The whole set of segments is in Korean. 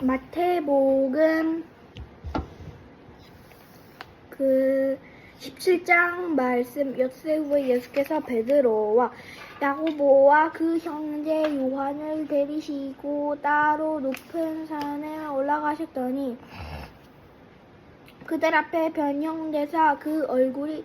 마태복음 그 17장 말씀 엿새 후에 예수께서 베드로와 야고보와 그 형제 요한을 데리시고 따로 높은 산에 올라가셨더니 그들 앞에 변형되사 그 얼굴이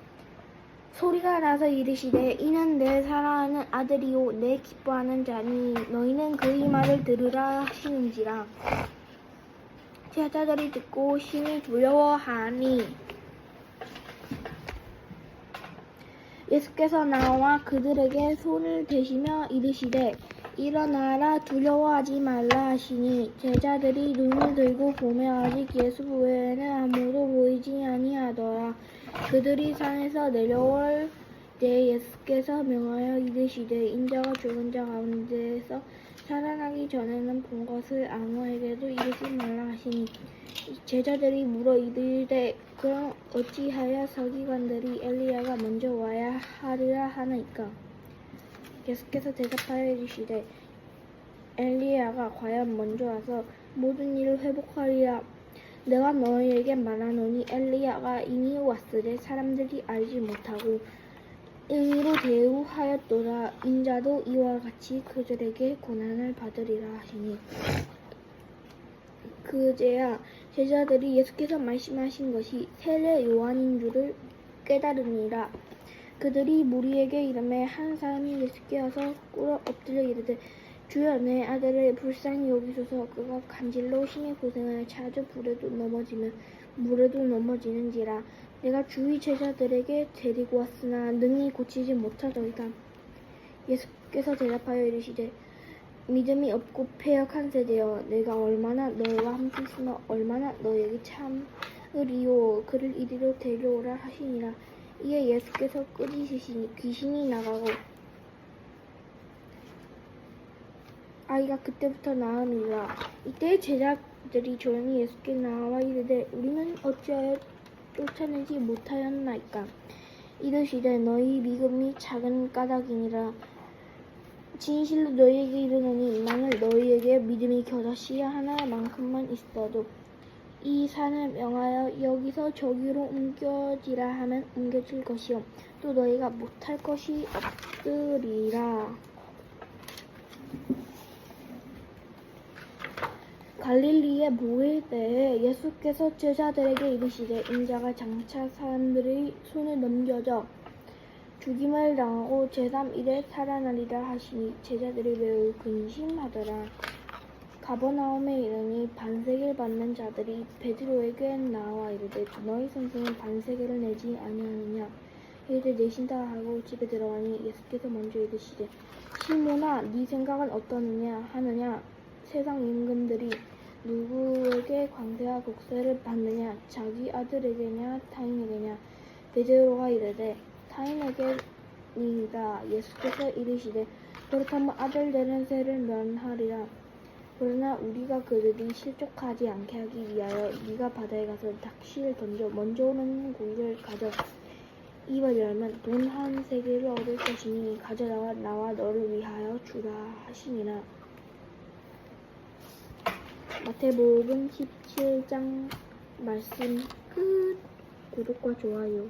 소리가 나서 이르시되 이는 내 사랑하는 아들이요 내 기뻐하는 자니 너희는 그의 말을 들으라 하시는지라. 제자들이 듣고 심히 두려워하니. 예수께서 나와 그들에게 손을 대시며 이르시되 일어나라 두려워하지 말라 하시니. 제자들이 눈을 들고 보며 아직 예수 외에는 아무도 보이지 아니하더라 그들이 산에서 내려올 때 예수께서 명하여 이르시되 인자가 죽은 자 가운데에서 살아나기 전에는 본 것을 아무에게도 이르지 말라 하시니 제자들이 물어 이르되 그럼 어찌하여 서기관들이 엘리야가 먼저 와야 하리라 하나이까? 예수께서 대답하여 이르시되 엘리야가 과연 먼저 와서 모든 일을 회복하리라 내가 너희에게 말하노니 엘리야가 이미 왔으되 사람들이 알지 못하고 의로 대우하였도다. 인자도 이와 같이 그들에게 고난을 받으리라 하시니. 그제야 제자들이 예수께서 말씀하신 것이 세례 요한인 줄을 깨달으니라. 그들이 무리에게 이름에 한 사람이 예수께 와서 꿇어 엎드려 이르되 내 아들을 불쌍히 여기소서. 그가 간질로 심히 고생하여 자주 불에도 넘어지면 물에도 넘어지는지라 내가 주위 제자들에게 데리고 왔으나 능히 고치지 못하더이다. 예수께서 대답하여 이르시되 믿음이 없고 패역한 세대여 내가 얼마나 너희와 함께 있으며 얼마나 너희에게 참으리요? 그를 이리로 데려오라 하시니라. 이에 예수께서 꾸짖으시니 귀신이 나가고 아이가 그때부터 나음이라 이때 제자들이 조용히 예수께 나와 이르되 우리는 어찌하여 쫓아내지 못하였나이까? 이르시되 너희 믿음이 작은 까닭이니라. 진실로 너희에게 이르노니 만일 너희에게 믿음이 겨자씨 하나만큼만 있어도 이 산을 명하여 여기서 저기로 옮겨지라 하면 옮겨질 것이요. 또 너희가 못할 것이 없으리라 갈릴리의 모에 대해 예수께서 제자들에게 이르시되 인자가 장차 사람들의 손에 넘겨져 죽임을 당하고 제3일에 살아나리라 하시니 제자들이 매우 근심하더라. 가버나움에 이르니 반세계를 받는 자들이 베드로에게 나와 이르되 너희 선생은 반세계를 내지 아니하느냐 이르되 내신다 하고 집에 들어가니 예수께서 먼저 이르시되 시몬아 네 생각은 어떠느냐 하느냐 세상 임금들이 누구에게 광대와 복세를 받느냐? 자기 아들에게냐? 타인에게냐? 베드로가 이르되 타인에게니이다. 예수께서 이르시되 그렇다면 아들 되는 세를 면하리라. 그러나 우리가 그들이 실족하지 않게 하기 위하여 네가 바다에 가서 낚시를 던져 먼저 오는 고기를 가져. 입을 열면 돈 한 세계를 얻을 것이니 가져다가 나와 너를 위하여 주라 하시니라 마태복음 17장 말씀 끝. 구독과 좋아요